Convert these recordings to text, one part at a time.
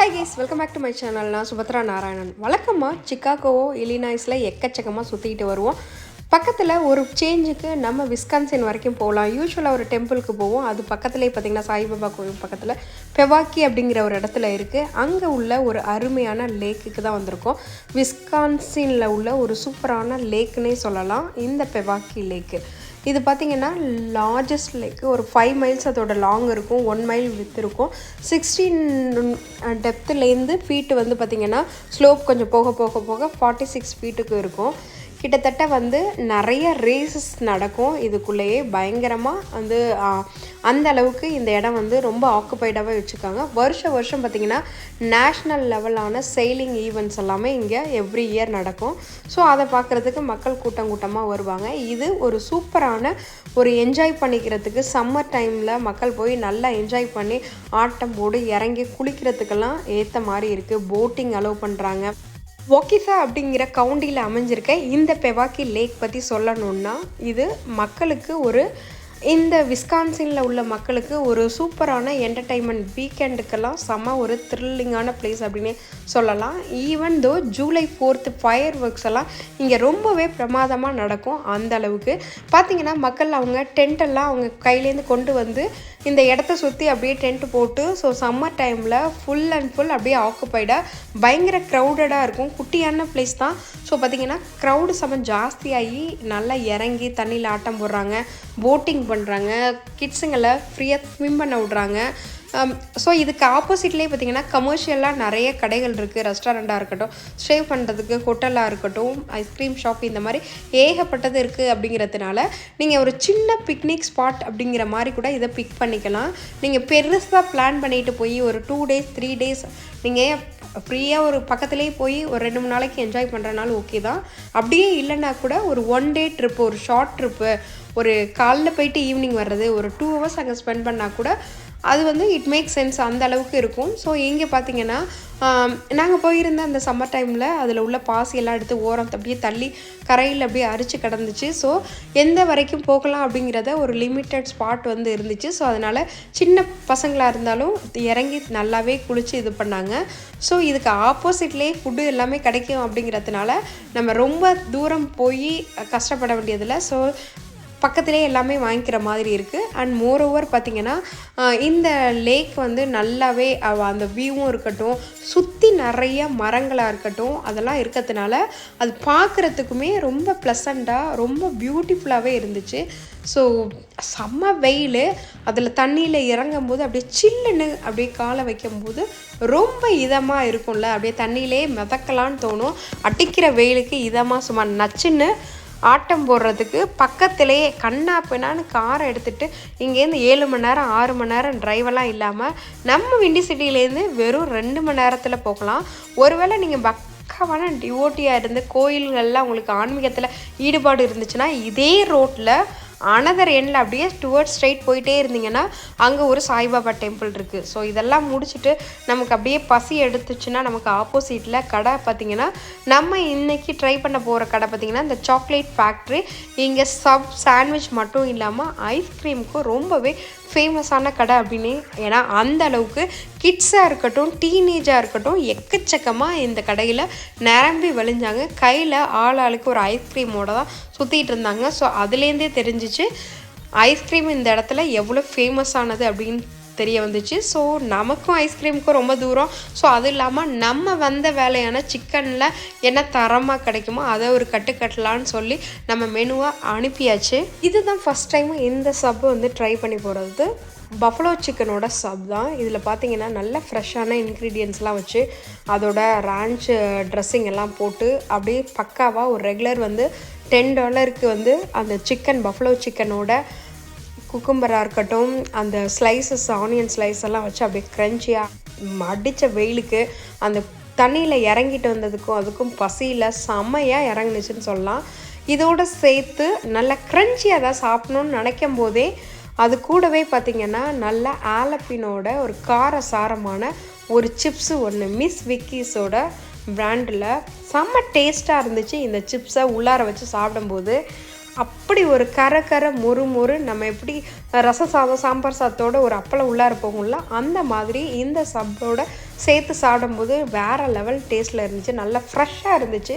Hi guys welcome back to my channel நான் சுபத்ரா நாராயணன். வழக்கமாக சிக்காகோவோ இலினாய்ஸில் எக்கச்சக்கமாக சுற்றிக்கிட்டு வருவோம். பக்கத்தில் ஒரு சேஞ்சுக்கு நம்ம விஸ்கான்சின் வரைக்கும் போகலாம் யூஸ்வலாக ஒரு டெம்பிளுக்கு போவோம். அது பக்கத்துலேயே பார்த்திங்கன்னா சாய்பாபா கோவில் பக்கத்தில் பெவாக்கி அப்படிங்கிற ஒரு இடத்துல இருக்குது அங்கே உள்ள ஒரு அருமையான லேக்குக்கு தான் வந்திருக்கோம். விஸ்கான்சினில் உள்ள ஒரு சூப்பரான லேக்குன்னே சொல்லலாம். இந்த பெவாக்கி லேக்கு இது பார்த்திங்கன்னா லார்ஜஸ்ட் லைக் ஒரு ஃபைவ் மைல்ஸ் அதோட லாங் இருக்கும் ஒன் மைல் வித் இருக்கும். சிக்ஸ்டீன் டெப்த்துலேருந்து ஃபீட்டு வந்து பார்த்திங்கன்னா ஸ்லோப் கொஞ்சம் போக போக போக ஃபார்ட்டி சிக்ஸ் ஃபீட்டுக்கு இருக்கும். கிட்டத்தட்ட வந்து நிறைய ரேசஸ் நடக்கும். இதுக்குள்ளேயே பயங்கரமாக வந்து அந்த அளவுக்கு இந்த இடம் வந்து ரொம்ப ஆக்குப்பைடாகவே வச்சுருக்காங்க. வருஷ வருஷம் பார்த்திங்கன்னா நேஷ்னல் லெவலான செயிலிங் ஈவெண்ட்ஸ் எல்லாமே இங்கே எவ்ரி இயர் நடக்கும். ஸோ அதை பார்க்குறதுக்கு மக்கள் கூட்டம் கூட்டமாக வருவாங்க. இது ஒரு சூப்பரான ஒரு என்ஜாய் பண்ணிக்கிறதுக்கு சம்மர் டைமில் மக்கள் போய் நல்லா என்ஜாய் பண்ணி ஆட்டம் போடு இறங்கி குளிக்கிறதுக்கெல்லாம் ஏற்ற மாதிரி இருக்குது போட்டிங் அலோவ் பண்ணுறாங்க ஒக்கிசா அப்படிங்கிற கவுண்டியில் அமைஞ்சிருக்க இந்த பெவாக்கி லேக் பற்றி சொல்லணுன்னா இது மக்களுக்கு ஒரு இந்த விஸ்கான்சினில் உள்ள மக்களுக்கு ஒரு சூப்பரான என்டர்டைன்மெண்ட் வீக்கெண்டுக்கெல்லாம் செம ஒரு த்ரில்லிங்கான பிளேஸ் அப்படின்னு சொல்லலாம். Even though July fourth fire works எல்லாம் இங்கே ரொம்பவே பிரமாதமாக நடக்கும் அந்த அளவுக்கு. பார்த்தீங்கன்னா மக்கள் அவங்க டென்ட் எல்லாம் அவங்க கையிலேருந்து கொண்டு வந்து இந்த இடத்த சுற்றி அப்படியே டென்ட் போட்டு ஸோ சம்மர் டைமில் ஃபுல் அண்ட் ஃபுல் அப்படியே ஆக்குப்பைடாக பயங்கர க்ரௌடடாக இருக்கும். குட்டியான பிளேஸ் தான். ஸோ பார்த்தீங்கன்னா க்ரௌடு செம்ம ஜாஸ்தியாகி நல்லா இறங்கி தண்ணியில் ஆட்டம் போடுறாங்க. போட்டிங் பண்ணுறாங்க கிட்ஸுங்களை ஃப்ரீயாக ஸ்விம் பண்ண விட்றாங்க. ஸோ um, இதுக்கு ஆப்போசிட்லேயே பார்த்தீங்கன்னா கமர்ஷியலாக நிறைய கடைகள் இருக்குது ரெஸ்டாரண்ட்டாக இருக்கட்டும் ஸ்டே பண்ணுறதுக்கு ஹோட்டலாக இருக்கட்டும் ஐஸ்கிரீம் ஷாப் இந்த மாதிரி ஏகப்பட்டது இருக்குது அப்படிங்கிறதுனால நீங்கள் ஒரு சின்ன பிக்னிக் ஸ்பாட் அப்படிங்கிற மாதிரி கூட இதை பிக் பண்ணிக்கலாம். நீங்கள் பெருசாக பிளான் பண்ணிட்டு போய் ஒரு டூ டேஸ் த்ரீ டேஸ் நீங்கள் ஃப்ரீயாக ஒரு பக்கத்துலேயே போய் ஒரு ரெண்டு மூணு நாளைக்கு என்ஜாய் பண்ணுறனாலும் ஓகே தான். அப்படியே இல்லைன்னா கூட ஒரு ஒன் டே ட்ரிப்பு ஒரு ஷார்ட் ட்ரிப்பு ஒரு காலைல போயிட்டு ஈவினிங் வர்றது ஒரு டூ ஹவர்ஸ் அங்கே ஸ்பெண்ட் பண்ணால் கூட அது வந்து இட் மேக் சென்ஸ் அந்த அளவுக்கு இருக்கும். ஸோ இங்கே பார்த்தீங்கன்னா நாங்கள் போயிருந்த அந்த சம்மர் டைமில் அதில் உள்ள பாசியெல்லாம் எடுத்து ஓரம் அப்படியே தள்ளி கரையில் அப்படியே அரிச்சு கிடந்துச்சு. ஸோ எந்த வரைக்கும் போகலாம் அப்படிங்கிறத ஒரு லிமிட்டட் ஸ்பாட் வந்து இருந்துச்சு. ஸோ அதனால் சின்ன பசங்களாக இருந்தாலும் இறங்கி நல்லாவே குளித்து இது பண்ணாங்க. ஸோ இதுக்கு ஆப்போசிட்லேயே ஃபுட்டு எல்லாமே கிடைக்கும் அப்படிங்கிறதுனால நம்ம ரொம்ப தூரம் போய் கஷ்டப்பட வேண்டியதில்லை. ஸோ பக்கத்திலே எல்லாமே வாங்கிக்கிற மாதிரி இருக்குது அண்ட் மோர் ஓவர் பார்த்திங்கன்னா இந்த லேக் வந்து நல்லாவே அந்த வியூவும் இருக்கட்டும் சுற்றி நிறைய மரங்களாக இருக்கட்டும் அதெல்லாம் இருக்கிறதுனால அது பார்க்குறதுக்குமே ரொம்ப ப்ளசண்ட்டாக ரொம்ப பியூட்டிஃபுல்லாகவே இருந்துச்சு. ஸோ செம்ம வெயில். அதில் தண்ணியில் இறங்கும்போது அப்படியே சில்லுன்னு அப்படியே காலை வைக்கும்போது ரொம்ப இதமாக இருக்கும்ல. அப்படியே தண்ணியிலே மிதக்கலான்னு தோணும். அடிக்கிற வெயிலுக்கு இதமாக சும்மா நச்சுன்னு ஆட்டம் போடுறதுக்கு பக்கத்திலேயே கண்ணா பின்னான்னு காரை எடுத்துகிட்டு இங்கேருந்து ஏழு மணி நேரம் ஆறு மணி நேரம் டிரைவெல்லாம் இல்லாமல் நம்ம விண்டி சிட்டிலேருந்து வெறும் ரெண்டு மணி நேரத்தில் போகலாம். ஒருவேளை நீங்கள் பக்காவான டிவோட்டியாக இருந்து கோயில்கள்லாம் உங்களுக்கு ஆன்மீகத்தில் ஈடுபாடு இருந்துச்சுன்னா இதே ரோட்டில் அனதர் எண்டில் அப்படியே டுவர்ட்ஸ் ஸ்ட்ரைட் போயிட்டே இருந்தீங்கன்னா அங்கே ஒரு சாய்பாபா டெம்பிள் இருக்குது ஸோ இதெல்லாம் முடிச்சுட்டு நமக்கு அப்படியே பசி எடுத்துச்சுன்னா நமக்கு ஆப்போசிட்டில் கடை பார்த்தீங்கன்னா நம்ம இன்றைக்கி ட்ரை பண்ண போகிற கடை பார்த்தீங்கன்னா இந்த சாக்லேட் ஃபேக்ட்ரி இங்கே சப் சாண்ட்விச் மட்டும் இல்லாமல் ஐஸ்கிரீமுக்கும் ரொம்பவே ஃபேமஸான கடை அப்படின்னு ஏன்னா அந்த அளவுக்கு கிட்ஸாக இருக்கட்டும் டீனேஜாக இருக்கட்டும் எக்கச்சக்கமாக இந்த கடையில் நிரம்பி வழிஞ்சாங்க. கையில் ஆள் ஆளுக்கு ஒரு ஐஸ்கிரீமோட தான் சுற்றிட்டு இருந்தாங்க. ஸோ அதுலேருந்தே தெரிஞ்சிச்சு ஐஸ்கிரீம் இந்த இடத்துல எவ்வளோ ஃபேமஸானது அப்படின்னு தெரிய வந்துச்சு. ஸோ நமக்கும் ஐஸ்கிரீமுக்கும் ரொம்ப தூரம். ஸோ அது இல்லாமல் நம்ம வந்த வேலையான சிக்கனில் என்ன தரமாக கிடைக்குமோ அதை ஒரு கட்டு கட்டலான்னு சொல்லி நம்ம மெனுவை அனுப்பியாச்சு. இதுதான் ஃபஸ்ட் டைம் இந்த சப்பு வந்து ட்ரை பண்ணி போகிறது பஃபலோ சிக்கனோட சப் தான். இதில் பார்த்தீங்கன்னா நல்ல ஃப்ரெஷ்ஷான இன்க்ரீடியன்ஸ்லாம் வச்சு அதோட ரேஞ்ச் ட்ரெஸ்ஸிங் எல்லாம் போட்டு அப்படியே பக்காவாக ஒரு ரெகுலர் வந்து டென் டாலருக்கு வந்து அந்த சிக்கன் பஃபலோ சிக்கனோட குக்கும்பராக இருக்கட்டும் அந்த ஸ்லைசஸ் ஆனியன் ஸ்லைஸ் எல்லாம் வச்சு அப்படியே க்ரன்ச்சியாக அடித்த வெயிலுக்கு அந்த தண்ணியில் இறங்கிட்டு வந்ததுக்கும் அதுக்கும் பசியில் செம்மையாக இறங்குனுச்சுன்னு சொல்லலாம். இதோட சேர்த்து நல்லா க்ரன்ச்சியாக தான் சாப்பிடணும்னு நினைக்கும் போதே அது கூடவே பார்த்திங்கன்னா நல்ல ஆலப்பினோட ஒரு கார சாரமான ஒரு சிப்ஸு ஒன்று மிஸ் விக்கீஸோட பிராண்டில் செம்ம டேஸ்ட்டாக இருந்துச்சு. இந்த சிப்ஸை உள்ளார வச்சு சாப்பிடும்போது அப்படி ஒரு கர கர மொறு மொறு நம்ம எப்படி ரச சாதம் சாம்பார் சாதத்தோட ஒரு அப்பளம் உள்ளார போகும்ல அந்த மாதிரி இந்த சப்போட சேர்த்து சாப்பிடும்போது வேறு லெவல் டேஸ்ட்டில் இருந்துச்சு. நல்லா ஃப்ரெஷ்ஷாக இருந்துச்சு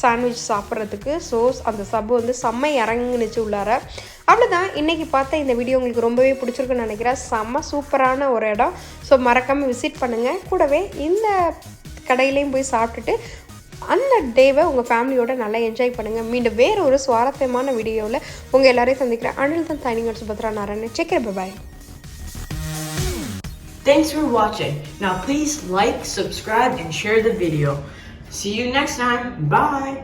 சாண்ட்விச் சாப்பிட்றதுக்கு. ஸோ அந்த சப்பு வந்து செம்ம இறங்குனுச்சு உள்ளார. அவ்வளோதான் இன்றைக்கி பார்த்த இந்த வீடியோ உங்களுக்கு ரொம்பவே பிடிச்சிருக்குன்னு நினைக்கிறேன். செம்ம சூப்பரான ஒரு இடம். ஸோ மறக்காமல் விசிட் பண்ணுங்கள் கூடவே இந்த கடையிலையும் போய் சாப்பிட்டுட்டு அந்த டேவை உங்கள் ஃபேமிலியோட நல்லா என்ஜாய் பண்ணுங்கள் மீண்டும் வேறு ஒரு சுவாரஸ்யமான வீடியோவில் உங்கள் எல்லாரையும் சந்திக்கிறேன் அனில் தான் தனிங்கள் Subhadra Narayanan checker bye Thanks for watching. Now please like, subscribe, and share the video. See you next time. Bye.